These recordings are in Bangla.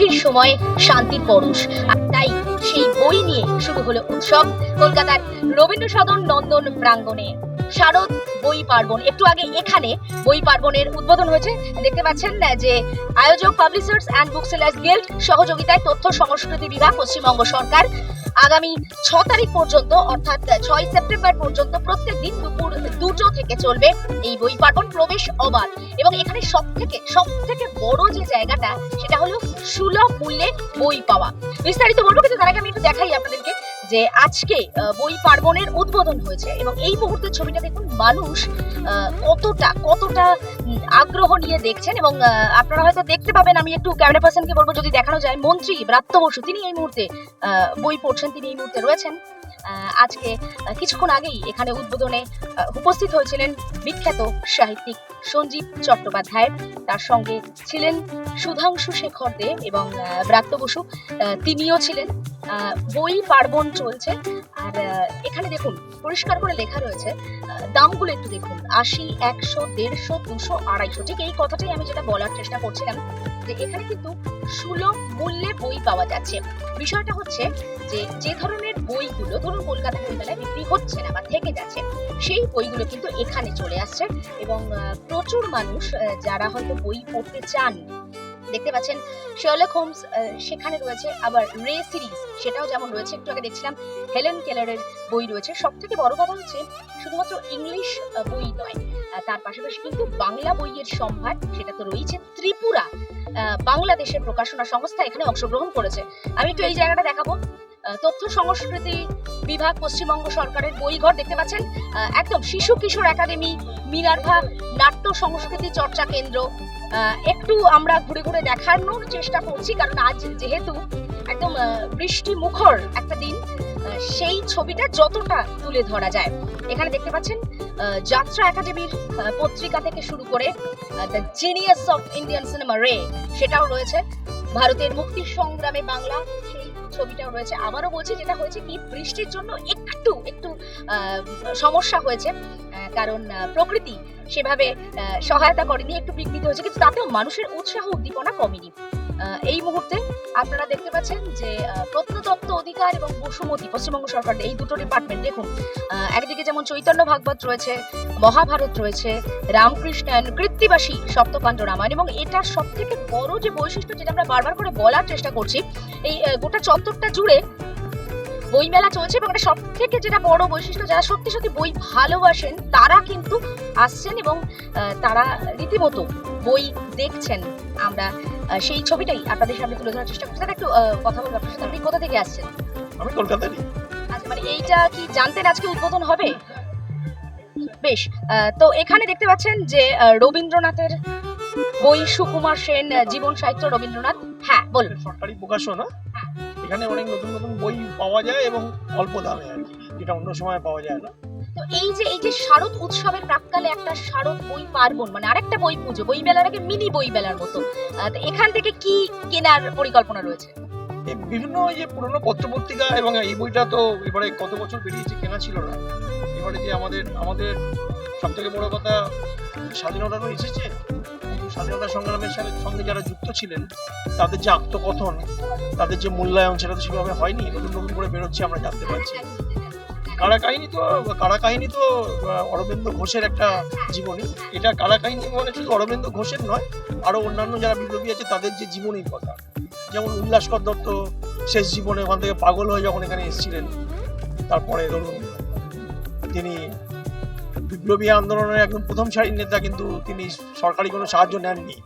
অস্থির সময়ে শান্তির পরশ। আর তাই সেই বই নিয়ে শুরু হলো উৎসব কলকাতার রবীন্দ্র সদন নন্দন প্রাঙ্গণে। শারদ বই পার্বণ, একটু আগে এখানে বই পার্বণের উদ্বোধন হয়েছে। দেখতে পাচ্ছেন যে আয়োজক publishers and book sellers guild সহযোগিতায় তথ্য সংস্কৃতি বিভাগ, পশ্চিমবঙ্গ সরকার আগামী ছ তারিখ পর্যন্ত, অর্থাৎ ছয় সেপ্টেম্বর পর্যন্ত প্রত্যেক দিন দুপুর দুটো থেকে চলবে এই বই পার্বণ প্রবেশ অবাধ। এবং এখানে সব থেকে সব থেকে বড় যে জায়গাটা, সেটা হলো সুলভ মূল্যে বই পাওয়া। বিস্তারিত বলব, কিন্তু তার আগে আমি একটু দেখাই আপনাদেরকে। যে আজকে বই পার্বণের উদ্বোধন হয়েছে এবং এই মুহূর্তের ছবিটা দেখুন, মানুষ কতটা কতটা আগ্রহ নিয়ে দেখছেন এবং আপনারা হয়তো দেখতে পাবেন, আমি একটু ক্যামেরা পার্সনকে বলব, যদি দেখানো যায়, মন্ত্রী ব্রাত্য বসু, তিনি এই মুহূর্তে বই পড়ছেন, তিনি এই মুহূর্তে রয়েছেন। আজকে কিছুক্ষণ আগেই এখানে উদ্বোধনে উপস্থিত হয়েছিলেন বিখ্যাত সাহিত্যিক সঞ্জীব চট্টোপাধ্যায়, তার সঙ্গে ছিলেন সুধাংশু শেখর দে এবং ব্রাত্য বসু তিনিও ছিলেন। বই পার্বণ চলছে। আর এখানে দেখুন, পরিষ্কার করে লেখা রয়েছে দামগুলো একটু দেখুন, আশি, একশো, দেড়শো, দুশো, আড়াইশো। ঠিক এই কথাটাই আমি যেটা বলার চেষ্টা করছিলাম, যে এখানে কিন্তু সুলভ মূল্যে বই পাওয়া যাচ্ছে। বিষয়টা হচ্ছে যে যে ধরনের বইগুলো, ধরুন কলকাতা বইমেলায় বিক্রি হচ্ছে না বা থেকে যাচ্ছে, সেই বইগুলো কিন্তু এখানে চলে আসছে। এবং প্রচুর মানুষ যারা হয়তো বই পড়তে চান দেখতে পাচ্ছেন শার্লক হোমস সেখানে রয়েছে আবার রে সিরিজ সেটাও যেমন রয়েছে, একটু আগে দেখছিলাম হেলেন কেলারের বই রয়েছে। সব থেকে বড় কথা হচ্ছে, শুধুমাত্র ইংলিশ বই নয় তার পাশাপাশি কিন্তু বাংলা বইয়ের সম্ভার, সেটা তো রয়েছে ত্রিপুরা বাংলাদেশের প্রকাশনা সংস্থা এখানে অংশগ্রহণ করেছে। আমি একটু এই জায়গাটা দেখাবো। তথ্য সংস্কৃতি বিভাগ পশ্চিমবঙ্গ সরকারের বইঘর দেখতে পাচ্ছেন একদম শিশু কিশোর একাডেমি, মিনার্ভা নাট্য সংস্কৃতি চর্চা কেন্দ্র। একটু আমরা ঘুরে ঘুরে দেখানোর চেষ্টা করছি, কারণ আজ যেহেতু একদম বৃষ্টি মুখর একটা দিন সেই ছবিটা যতটা তুলে ধরা যায়। এখানে দেখতে পাচ্ছেন যাত্রা একাডেমির পত্রিকা থেকে শুরু করে the genius of Indian cinema Ray সেটাও রয়েছে। ভারতের মুক্তি সংগ্রামে বাংলা সেই ছবিটাও রয়েছে আবারও বলছি যেটা হয়েছে কি, বৃষ্টির জন্য একটু একটু সমস্যা হয়েছে কারণ প্রকৃতি সেভাবে সহায়তা করেনি, একটু বিঘ্নিত হয়েছে, কিন্তু তাতেও মানুষের উৎসাহ, উদ্দীপনা কমেনি। এই মুহূর্তে আপনারা দেখতে পাচ্ছেন যে প্রত্নতত্ত্ব অধিকার এবং বসুমতি, পশ্চিমবঙ্গ সরকার এই দুটো ডিপার্টমেন্ট দেখুন একদিকে যেমন চৈতন্য ভাগবত রয়েছে, মহাভারত রয়েছে রামকৃষ্ণায়ন কৃত্তিবাসী সপ্তকাণ্ড রামায়ণ, এবং এটার সব থেকে বড় যে বৈশিষ্ট্য যেটা আমরা বারবার করে বলার চেষ্টা করছি, এই গোটা চত্বরটা জুড়ে বইমেলা চলছে এবং এটা সব থেকে যেটা বড় বৈশিষ্ট্য যারা সত্যি সত্যি বই ভালোবাসেন তারা কিন্তু আসছেন এবং তারা রীতিমতো বই দেখছেন। আমরা সেই ছবিটাই আপনাদের সামনে তুলে ধরার চেষ্টা করছি। একটু কথা বলব আপনার সাথে। আপনি কোথা থেকে আসছেন? আমি কলকাতারই আচ্ছা মানে এইটা কি জানতেন আজকে উদ্বোধন হবে? বেশ তো এখানে দেখতে পাচ্ছেন যে রবীন্দ্রনাথের বই সুকুমার সেন জীবন সাহিত্য রবীন্দ্রনাথ। হ্যাঁ বলুন। সরকারি প্রকাশনা। এখানে অনেক নতুন নতুন বই পাওয়া যায় এবং অল্প দামে আর কি যেটা অন্য সময় পাওয়া যায় না। তো এই যে এই যে শারদ উৎসবের প্রাককালে একটা শারদ বই পার্বণ মানে আরেকটা বই পুজো বই মেলার আগে মিনি বই মেলার মতো এখান থেকে কি কেনার পরিকল্পনা রয়েছে? বিভিন্ন যে পুরনো পত্রপত্রিকা এবং এই বইটা তো এবারে কত বছর বেরিয়েছে কেনা ছিল না। এবারে যে আমাদের আমাদের সব থেকে বড় কথা স্বাধীনতা তো এসেছে স্বাধীনতা সংগ্রামের সঙ্গে যারা যুক্ত ছিলেন তাদের যে আত্মকথন, তাদের যে মূল্যায়ন সেটা তো সেভাবে হয়নি নতুন নতুন করে বেরোচ্ছে, আমরা জানতে পারছি। কারা কাহিনী তো কারা কাহিনী তো অরবিন্দ ঘোষের একটা জীবনী। এটা কারা কাহিনী মানে শুধু অরবিন্দ ঘোষের নয়, আরও অন্যান্য যারা বিপ্লবী আছে, তাদের যে জীবনীর কথা। যেমন উল্লাসকর দত্ত শেষ জীবনে ওখান থেকে পাগল হয়ে যখন এখানে এসেছিলেন, তারপরে ধরুন তিনি বিপ্লবী আন্দোলনের একদম প্রথম সারির নেতা কিন্তু তিনি সরকারি কোনো সাহায্য নেননি।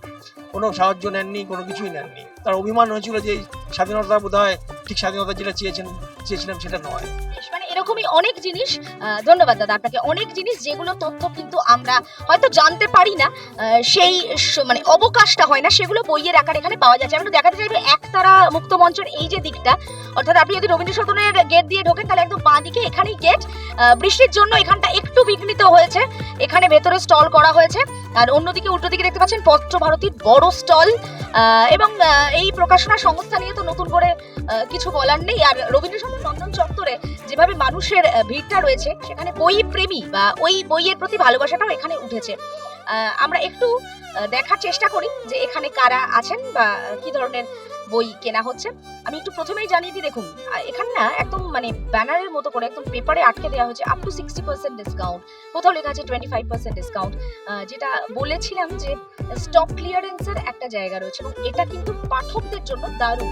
কোনো সাহায্য নেননি, কোনো কিছুই নেননি। তার অভিমান হয়েছিল যে স্বাধীনতা বোধ হয় ঠিক স্বাধীনতা যেটা চেয়েছেন চেয়েছিলাম সেটা নয়। এরকমই অনেক জিনিস ধন্যবাদ দাদা আপনাকে। অনেক জিনিস যেগুলো তথ্য কিন্তু আমরা হয়তো জানতে পারি না সেই মানে অবকাশটা হয় না, সেগুলো বইয়ের আকার এখানে পাওয়া যাচ্ছে। আমি দেখাতে চাইব, একতারা মুক্ত মঞ্চের এই যে দিকটা, অর্থাৎ আপনি যদি রবীন্দ্র সদনের গেট দিয়ে ঢোকেন, তাহলে একদম বাঁ দিকে এখানেই গেট বৃষ্টির জন্য এখানটা একটু বিঘ্নিত হয়েছে। এখানে ভেতরে স্টল করা হয়েছে। আর অন্যদিকে উল্টো দিকে দেখতে পাচ্ছেন পত্র ভারতীর বড় স্টল এবং এই প্রকাশনা সংস্থা নিয়ে তো নতুন করে কিছু বলার নেই। আর রবীন্দ্রসঙ্গীত নন্দন চত্বরে যেভাবে মানুষের ভিড়টা রয়েছে, সেখানে বই প্রেমী বা ওই বইয়ের প্রতি ভালোবাসাটাও এখানে উঠেছে। আমরা একটু দেখার চেষ্টা করি যে এখানে কারা আছেন বা কি ধরনের বই কেনা হচ্ছে। আমি একটু প্রথমেই জানিয়ে দিই, দেখুন এখানে না একদম মানে ব্যানারের মতো করে একদম পেপারে আটকে দেওয়া হচ্ছে up to sixty percent discount কোথাও লেখা আছে টোয়েন্টি ফাইভ পার্সেন্ট ডিসকাউন্ট যেটা বলেছিলাম যে স্টক ক্লিয়ারেন্সের একটা জায়গা রয়েছে এবং এটা কিন্তু পাঠকদের জন্য দারুণ।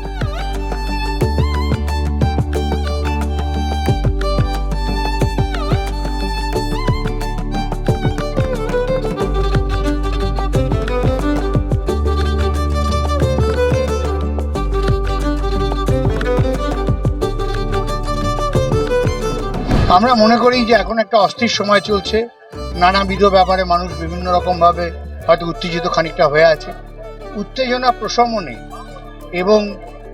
আমরা মনে করি যে এখন একটা অস্থির সময় চলছে। নানাবিধ ব্যাপারে মানুষ বিভিন্ন রকম ভাবে হয়তো উত্তেজিত খানিকটা হয়ে আছে। উত্তেজনা প্রশমনে এবং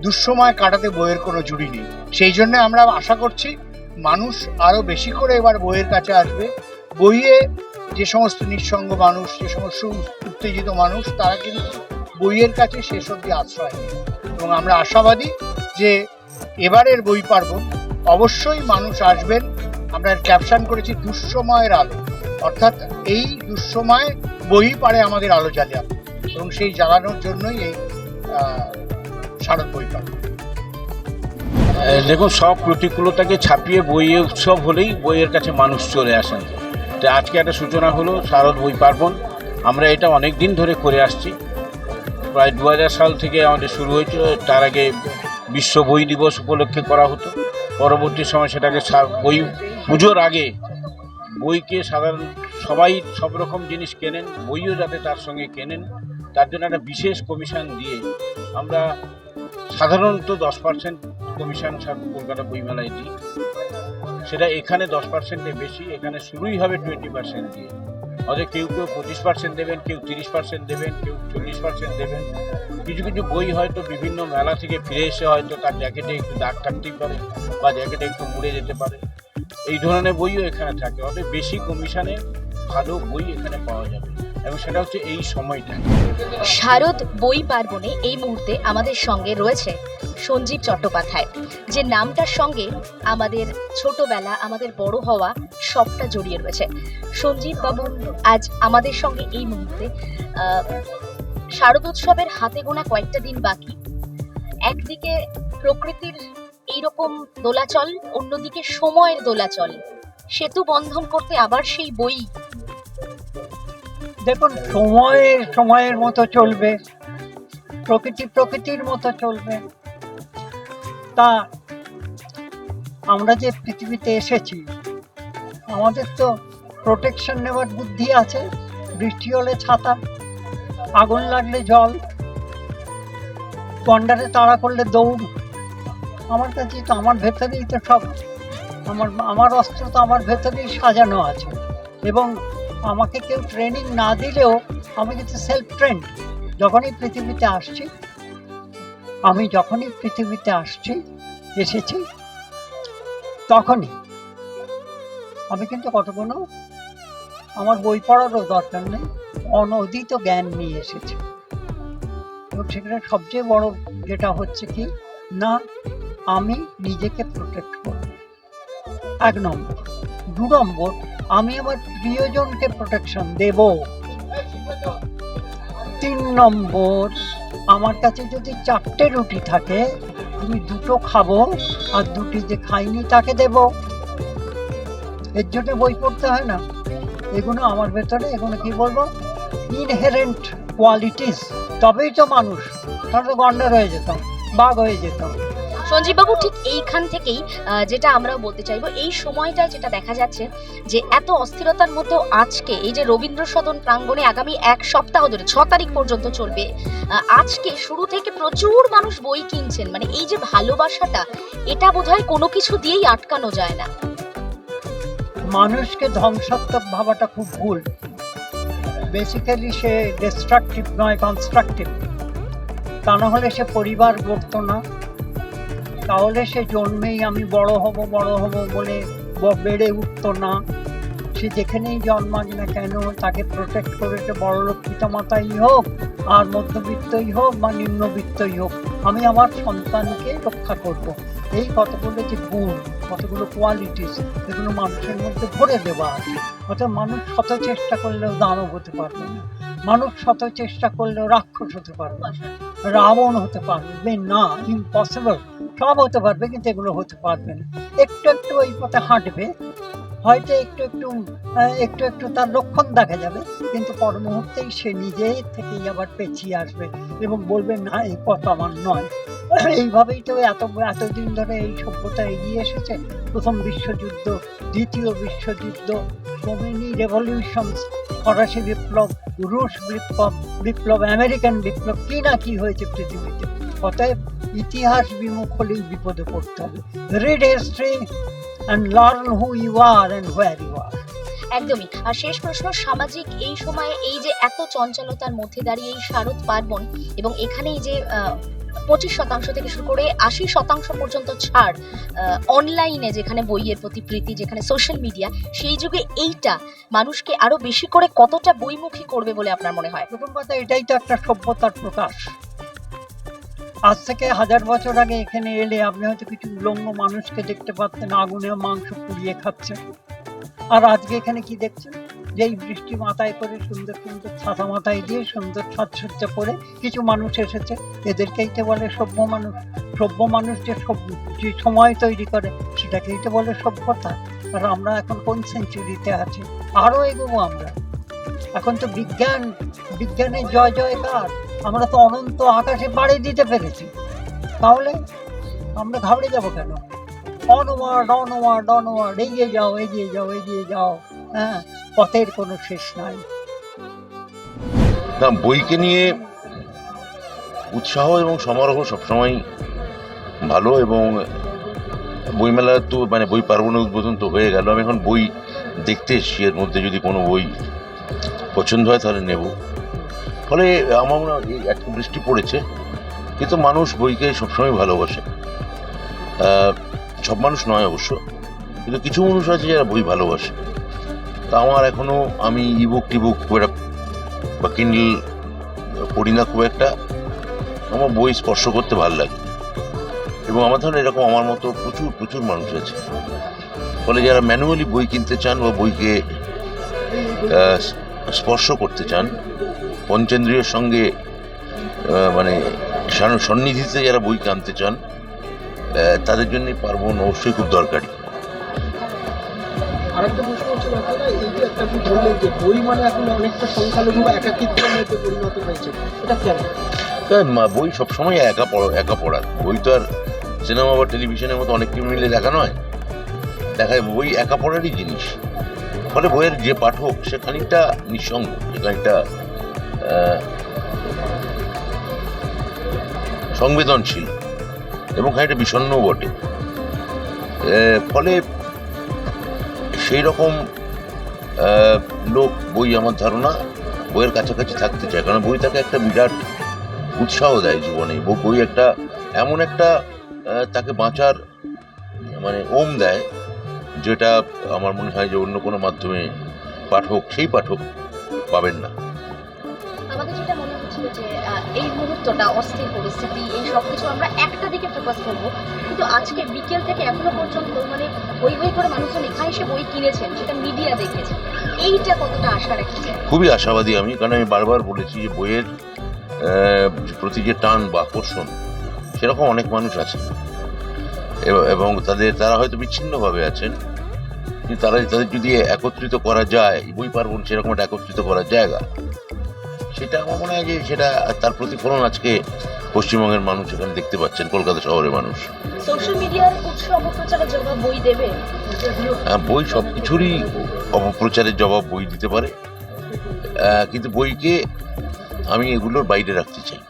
দুঃসময় কাটাতে বইয়ের কোনো জুড়ি নেই। সেই জন্য আমরা আশা করছি মানুষ আরও বেশি করে এবার বইয়ের কাছে আসবে। বইয়ে যে সমস্ত নিঃসঙ্গ মানুষ, যে সমস্ত উত্তেজিত মানুষ, তারা কিন্তু বইয়ের কাছে শেষ অব্দি আশ্রয় এবং আমরা আশাবাদী যে এবারের বই পার্বণ অবশ্যই মানুষ আসবেন আমরা ক্যাপশন করেছি দুঃসময়ের আলো। অর্থাৎ এই দুঃসময় বই পারে আমাদের আলো জ্বালানো এবং সেই জ্বালানোর জন্যই এই শারদ বই আহ, দেখুন সব প্রতিকূলতাকে ছাপিয়ে বইয়ে উৎসব হলেই বইয়ের কাছে মানুষ চলে আসেন। তো আজকে একটা সূচনা হলো শারদ বই পার্বণ। আমরা এটা অনেক দিন ধরে করে আসছি। প্রায় দু হাজার সাল থেকে আমাদের শুরু হয়েছিল তার আগে বিশ্ব বই দিবস উপলক্ষে করা হতো। পরবর্তী সময় সেটাকে বই পুজোর আগে বইকে সাধারণ সবাই সব রকম জিনিস কেনেন, বইও যাতে তার সঙ্গে কেনেন, তার জন্য একটা বিশেষ কমিশন দিয়ে আমরা সাধারণত দশ পার্সেন্ট কমিশন সব কলকাতা বইমেলায় দিই। সেটা এখানে দশ পার্সেন্টে বেশি, এখানে শুরুই হবে টোয়েন্টি পার্সেন্ট দিয়ে। অর্থাৎ কেউ কেউ পঁচিশ পার্সেন্ট দেবেন, কেউ তিরিশ পার্সেন্ট দেবেন, কেউ চল্লিশ পার্সেন্ট দেবেন। কিছু কিছু বই হয়তো বিভিন্ন মেলা থেকে ফিরে এসে হয়তো তার জ্যাকেটে একটু দাগ থাকতেই পারে বা জ্যাকেটে একটু মুড়ে যেতে পারে। এই ধরনের বইও এখানে থাকে অর্থাৎ বেশি কমিশনে ভালো বই এখানে পাওয়া যাবে। এবং সেটা হচ্ছে এই সময়টা। শারদ বই পার্বণে এই মুহূর্তে আমাদের সঙ্গে রয়েছে সঞ্জীব চট্টোপাধ্যায়, যে নামটার সঙ্গে আমাদের ছোটবেলা, আমাদের বড় হওয়া সবটা জড়িয়ে রয়েছে। সঞ্জীব বাবু, আজ আমাদের সঙ্গে এই মুহূর্তে শারদোৎসবের হাতে গোনা কয়েকটা দিন বাকি। একদিকে প্রকৃতির এইরকম দোলাচল, অন্যদিকে সময়ের দোলাচল। সেতু বন্ধন করতে আবার সেই বই। দেখুন, সময়ের সময়ের মতো চলবে। প্রকৃতি প্রকৃতির মতো চলবে। তা আমরা যে পৃথিবীতে এসেছি, আমাদের তো প্রোটেকশন নেওয়ার বুদ্ধি আছে। বৃষ্টি হলে ছাতা, আগুন লাগলে জল গন্ডারে তাড়া করলে দৌড়। আমার কাছে তো আমার ভেতরেই তো সব আমার আমার অস্ত্র তো আমার ভেতরেই সাজানো আছে। এবং আমাকে কেউ ট্রেনিং না দিলেও আমি কিন্তু সেলফ ট্রেন্ড যখনই পৃথিবীতে আসছি, আমি যখনই পৃথিবীতে আসছি, এসেছি, তখনই আমি কিন্তু কত কোনো আমার বই পড়ারও দরকার নেই অনদিত জ্ঞান নিয়ে এসেছি। এবং সেখানে সবচেয়ে বড় যেটা হচ্ছে কি, না আমি নিজেকে প্রোটেক্ট করব। এক নম্বর। দু নম্বর, আমি আমার প্রিয়জনকে প্রোটেকশন দেব। তিন নম্বর, আমার কাছে যদি চারটে রুটি থাকে, আমি দুটো খাব আর দুটি যে খাইনি তাকে দেব। এর জন্য বই পড়তে হয় না। এগুলো আমার ভেতরে, এগুলো কি বলব? ইনহেরেন্ট কোয়ালিটিস তবেই তো মানুষ তাহলে তো গন্ডার হয়ে যেতাম বাঘ হয়ে যেতাম সঞ্জীববাবু ঠিক এইখান থেকেই যেটা আমরা বলতে চাইব, এই সময়টা যেটা দেখা যাচ্ছে যে এত অস্থিরতার মধ্যেও আজকে এই যে রবীন্দ্র সদন প্রাঙ্গণে আগামী এক সপ্তাহ ধরে, ছ তারিখ পর্যন্ত চলবে আজকে শুরু থেকে প্রচুর মানুষ বই কিনছেন মানে এই যে ভালোবাসাটা, এটা বোধহয় কোনো কিছু দিয়েই আটকানো যায় না। মানুষকে ধ্বংসাত্মক ভাবাটা খুব ভুল। বেসিক্যালি সে ডিস্ট্রাকটিভ নয় কনস্ট্রাকটিভ তা না হলে সে পরিবার গড়ত না। তাহলে সে জন্মেই আমি বড় হব বড় হব বলে বেড়ে উঠতো না। সে যেখানেই জন্মাক না কেন, তাকে প্রোটেক্ট করে সে বড় লোক পিতামাতাই হোক আর মধ্যবিত্তই হোক বা নিম্নবিত্তই হোক, আমি আমার সন্তানকে রক্ষা করব। এই কতগুলো যে গুণ, কতগুলো কোয়ালিটিস এগুলো মানুষের মধ্যে ভরে দেওয়া আছে। অর্থাৎ মানুষ শত চেষ্টা করলেও দানব হতে পারবে না। মানুষ শত চেষ্টা করলেও রাক্ষস হতে পারবে রাবণ হতে পারবে। না ইম্পসিবল সব হতে পারবে, কিন্তু এগুলো হতে পারবে না। একটু একটু ওই পথে হাঁটবে, হয়তো একটু একটু একটু একটু তার লক্ষণ দেখা যাবে, কিন্তু পর মুহূর্তেই সে নিজে থেকেই আবার পেছিয়ে আসবে এবং বলবে, না এই পথ আমার নয়। এইভাবেই তো এত, এতদিন ধরে এই সভ্যতা এগিয়ে এসেছে। প্রথম বিশ্বযুদ্ধ, দ্বিতীয় বিশ্বযুদ্ধ সোমেনি রেভলিউশনস ফরাসি বিপ্লব, রুশ বিপ্লব বিপ্লব, আমেরিকান বিপ্লব, কি না কি হয়েছে পৃথিবীতে। অতএব ইতিহাস বিমুখ হলেই বিপদে পড়তে হবে। Read history and learn who you are and where you are একদমই। আর শেষ প্রশ্ন সামাজিক এই সময়ে এই যে এত চঞ্চলতার মধ্যে দাঁড়িয়ে এই শারদ পার্বণ এবং এখানেই যে পঁচিশ শতাংশ থেকে শুরু করে আশি শতাংশ পর্যন্ত ছাড় অনলাইনে যেখানে বইয়ের প্রতি প্রীতি যেখানে সোশ্যাল মিডিয়া সেই যুগে এইটা মানুষকে আরও বেশি করে কতটা বইমুখী করবে বলে আপনার মনে হয়? প্রথম কথা এটাই তো একটা সভ্যতার প্রকাশ। আজ থেকে হাজার বছর আগে এখানে এলে আপনি হয়তো কিছু উলঙ্গ মানুষকে দেখতে পাচ্ছেন, আগুনে মাংস পুড়িয়ে খাচ্ছে। আর আজকে এখানে কি দেখছেন? যেই বৃষ্টি মাথায় করে সুন্দর সুন্দর ছাতা মাথায় দিয়ে সুন্দর সাজসজ্জা করে কিছু মানুষ এসেছে। এদেরকেই তো বলে সভ্য মানুষ। সভ্য মানুষ যে যে সময় তৈরি করে, সেটাকেই তো বলে সভ্যতা। আর আমরা এখন কোন সেঞ্চুরিতে আছি? আরও এগোবো আমরা। এখন তো বিজ্ঞান বিজ্ঞানের জয় জয়কার আমরা তো অনন্ত আকাশে পাড়ি দিতে পেরেছি। তাহলে আমরা ঘাবড়ে যাব কেন? অনওয়ার্ড অনওয়ার্ড অনওয়ার্ড, এগিয়ে যাও এগিয়ে যাও এগিয়ে যাও। হ্যাঁ পথের কোনো শেষ নাই। না, বইকে নিয়ে উৎসাহ এবং সমারোহ সবসময় ভালো এবং বইমেলা তো মানে বই পার্বণের উদ্বোধন তো হয়ে গেল। আমি এখন বই দেখতে এসছি। এর মধ্যে যদি কোনো বই পছন্দ হয় তাহলে নেব। ফলে আমার মনে হয় এত বৃষ্টি পড়েছে, কিন্তু মানুষ বইকে সবসময় ভালোবাসে। সব মানুষ নয় অবশ্য, কিন্তু কিছু মানুষ আছে যারা বই ভালোবাসে। তা আমার এখনও আমি ইবুক টিবুক খুব একটা বা কিন্ডল পড়ি না খুব একটা। আমার বই স্পর্শ করতে ভালো লাগে। এবং আমার ধরনের এরকম আমার মতো প্রচুর প্রচুর মানুষ আছে। ফলে যারা ম্যানুয়ালি বই কিনতে চান বা বইকে স্পর্শ করতে চান পঞ্চেন্দ্রিয়ের সঙ্গে মানে সান- সন্নিধিতে যারা বই কানতে চান তাদের জন্য পার্বণ অবশ্যই খুব দরকারি। আরেকটা প্রশ্ন হচ্ছে ব্যাপারটা এই যে একটা আপনি বললেন যে বই মানে এখন অনেকটা সংখ্যালঘু বা একাকিত্বের মধ্যে পরিণত হয়েছে এটা কেন? মা- বই সবসময় একা পড়া একা পড়ার। বই তো আর সিনেমা বা টেলিভিশনের মতো অনেককে মিলে দেখা নয়। দেখায় বই একা পড়ারই জিনিস। ফলে বইয়ের যে পাঠক সে খানিকটা নিঃসঙ্গ সে খানিকটা সংবেদনশীল এবং খানিকটা বিষণ্ণও বটে। ফলে সেই রকম লোক বই আমার ধারণা বইয়ের কাছাকাছি থাকতে চায়, কারণ বই তাকে একটা বিরাট উৎসাহ দেয় জীবনে। বই একটা এমন একটা তাকে বাঁচার মানে ওম দেয়, যেটা আমার মনে হয় যে অন্য কোনো মাধ্যমে পাঠক, সেই পাঠক পাবেন না। আমাদের যেটা মনে যে এই মুহূর্তটা, অস্থির পরিস্থিতি, এই সব কিছু আমরা একটা দিকে ফোকাস করব। কিন্তু আজকে বিকেল থেকে এখনও পর্যন্ত মানে বই বই করে মানুষজন এখানে এসে বই কিনেছেন মিডিয়া দেখেছে এইটা কতটা আশা রাখছে খুবই আশাবাদী আমি, কারণ আমি বারবার বলেছি যে বইয়ের প্রতি যে টান বা আকর্ষণ, সেরকম অনেক মানুষ আছে। এবং তাদের, তারা হয়তো বিচ্ছিন্নভাবে আছেন, কিন্তু তারা, তাদের যদি একত্রিত করা যায়, বই পার্বণ সেরকম একটা একত্রিত করার জায়গা। সেটা আমার মনে হয় যে সেটা তার প্রতিফলন আজকে পশ্চিমবঙ্গের মানুষ এখানে দেখতে পাচ্ছেন কলকাতা শহরের মানুষ। সোশ্যাল মিডিয়ার উৎস অপপ্রচারের জবাব বই দেবে? হ্যাঁ, বই সব কিছুরই অপপ্রচারের জবাব বই দিতে পারে। কিন্তু বইকে আমি এগুলোর বাইরে রাখতে চাই।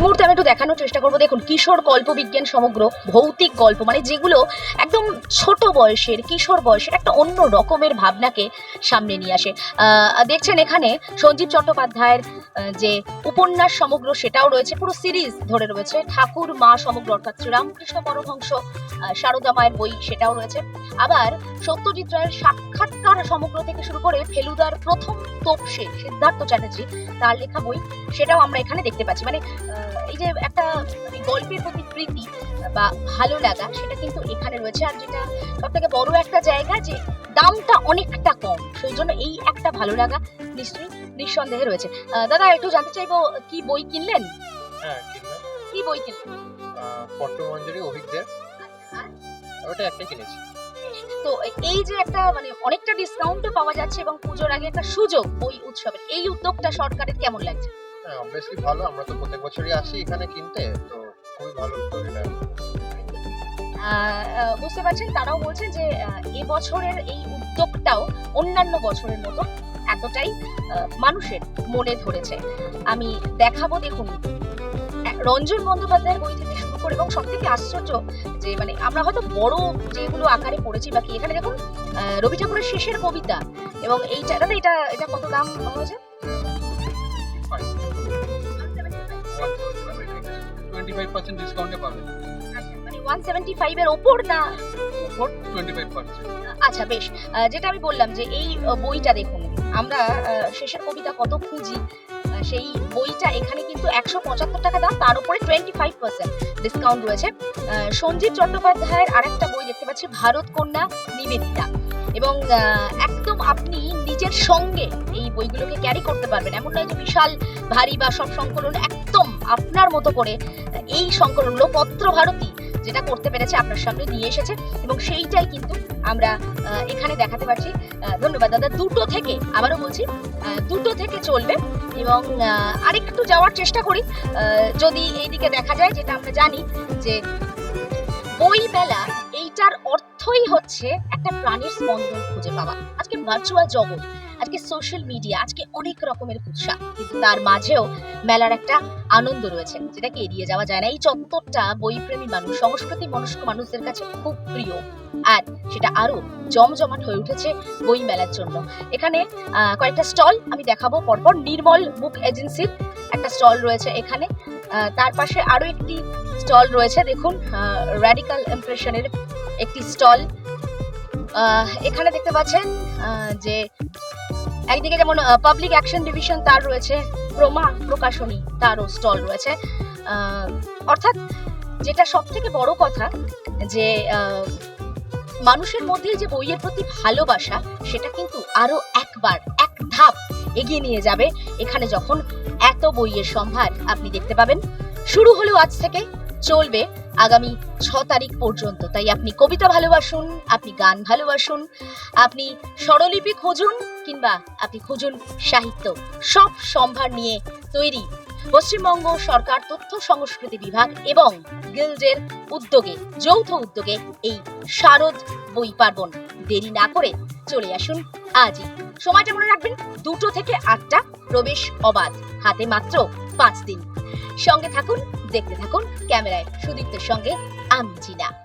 এই মুহূর্তে আমি একটু দেখানোর চেষ্টা করব। দেখুন, কিশোর গল্প বিজ্ঞান সমগ্র ভৌতিক গল্প মানে যেগুলো একদম ছোট বয়সের, কিশোর বয়সের একটা অন্য রকমের ভাবনাকে সামনে নিয়ে আসে। দেখছেন এখানে সঞ্জীব চট্টোপাধ্যায়ের যে উপন্যাস সমগ্র সেটাও রয়েছে, পুরো সিরিজ ধরে রয়েছে। ঠাকুর, মা সমগ্র, অর্থাৎ শ্রীরামকৃষ্ণ পরমহংস সারদা মায়ের বই সেটাও রয়েছে। আবার সত্যজিৎ রায়ের সাক্ষাৎকার সমগ্র থেকে শুরু করে ফেলুদার প্রথম তোপসে সিদ্ধার্থ চ্যাটার্জি তার লেখা বই, সেটাও আমরা এখানে দেখতে পাচ্ছি। মানে এই যে একটা গল্পের প্রতি প্রীতি বা ভালো লাগা সেটা কিন্তু এখানে রয়েছে। আর যেটা সব থেকে বড় একটা জায়গা যে দামটা অনেকটা কম সেই জন্য এই একটা ভালো লাগা নিশ্চয়ই নিঃসন্দেহে রয়েছে। দাদা একটু জানতে চাইব কি বই কিনলেন? হ্যাঁ কি বই কিনলেন? পট্টমঞ্জরি অভিজ্ঞদের ওটা একটা কিনেছি। তো এই যে একটা মানে অনেকটা ডিসকাউন্টও পাওয়া যাচ্ছে এবং পুজোর আগে একটা সুযোগ বই উৎসবের। এই উদ্যোগটা সরকারের কেমন লাগছে? হ্যাঁ অবভিয়াসলি ভালো, আমরা তো প্রত্যেক বছরই আসি এখানে কিনতে, তো খুবই ভালো বুঝতে পারছেন, তারাও বলছেন যে এবছরের এই উদ্যোগটাও অন্যান্য বছরের মতো এতটাই মানুষের মনে ধরেছে। আমি দেখাবো, দেখুন। রঞ্জন বন্দ্যোপাধ্যায়ের বই থেকে শুরু করে এবং সব থেকে আশ্চর্য যে মানে আমরা হয়তো বড় যেগুলো আকারে পড়েছি বাকি এখানে দেখুন রবি ঠাকুরের শেষের কবিতা এবং এইটা এটা এটা কত দাম হয়েছে? টোয়েন্টি ফাইভ পার্সেন্ট ডিসকাউন্টে পাবেন মানে ওয়ান সেভেন্টি ফাইভের ওপর না? ফোর টোয়েন্টি ফাইভ পার্সেন্ট আচ্ছা বেশ। যেটা আমি বললাম যে এই বইটা দেখুন। আমরা শেষের কবিতা কত খুঁজি সেই বইটা এখানে কিন্তু একশো পঁচাত্তর টাকা দাম তার উপরে টোয়েন্টি ফাইভ পার্সেন্ট ডিসকাউন্ট রয়েছে সঞ্জীব চট্টোপাধ্যায়ের আরেকটা বই দেখতে পাচ্ছি ভারত কন্যা নিবেদিতা। এবং একদম আপনি নিজের সঙ্গে এই বইগুলোকে ক্যারি করতে পারবেন। এমন নয় যে বিশাল ভারী বা সব সংকলন একদম আপনার মতো করে এই সংকলনগুলো পত্র ভারতী যেটা করতে পেরেছে আপনার সামনে নিয়ে এসেছে এবং সেইটাই কিন্তু আমরা এখানে দেখাতে পারছি। ধন্যবাদ দাদা। দুটো থেকে, আবারও বলছি দুটো থেকে চলবে এবং আরেকটু যাওয়ার চেষ্টা করি। যদি এইদিকে দেখা যায়, যেটা আমরা জানি যে বই মেলা এইটার অর্থই হচ্ছে একটা প্রাণীর স্পন্দন খুঁজে পাওয়া। আজকে ভার্চুয়াল জগৎ। আজকে সোশ্যাল মিডিয়া আজকে অনেক রকমের উৎসাহ কিন্তু তার মাঝেও মেলার একটা আনন্দ রয়েছে, যেটাকে এড়িয়ে যাওয়া যায় না। এই চত্বরটা বইপ্রেমী মানুষ, সংস্কৃতি মনস্ক মানুষদের কাছে খুব প্রিয়। আর সেটা আরও জমজমাট হয়ে উঠেছে বই মেলার জন্য। এখানে কয়েকটা স্টল আমি দেখাবো পরপর। নির্মল বুক এজেন্সির একটা স্টল রয়েছে এখানে। তার পাশে আরও একটি স্টল রয়েছে, দেখুন র্যাডিক্যাল ইমপ্রেশনের একটি স্টল। এখানে দেখতে পাচ্ছেন যে একদিকে যেমন পাবলিক অ্যাকশন ডিভিশন তার রয়েছে, প্রমা প্রকাশনী তারও স্টল রয়েছে। অর্থাৎ যেটা সব থেকে বড় কথা যে মানুষের মধ্যে যে বইয়ের প্রতি ভালোবাসা, সেটা কিন্তু আরও একবার, এক ধাপ এগিয়ে নিয়ে যাবে। এখানে যখন এত বইয়ের সম্ভার আপনি দেখতে পাবেন। শুরু হলো আজ থেকে, চলবে আগামী ছ তারিখ পর্যন্ত। তাই আপনি কবিতা ভালোবাসুন, আপনি গান ভালোবাসুন, আপনি স্বরলিপি খুঁজুন কিংবা আপনি খুঁজুন সাহিত্য। সব সম্ভার নিয়ে তৈরি পশ্চিমবঙ্গ সরকার তথ্য সংস্কৃতি বিভাগ এবং গিল্ডের উদ্যোগে, যৌথ উদ্যোগে এই শারদ বই পার্বণ। দেরি না করে চলে আসুন আজই। সময়টা মনে রাখবেন দুটো থেকে আটটা। প্রবেশ অবাধ। হাতে মাত্র পাঁচ দিন। সঙ্গে থাকুন দেখতে থাকুন ক্যামেরায় সুদীপ্তের সঙ্গে আমি জিনা।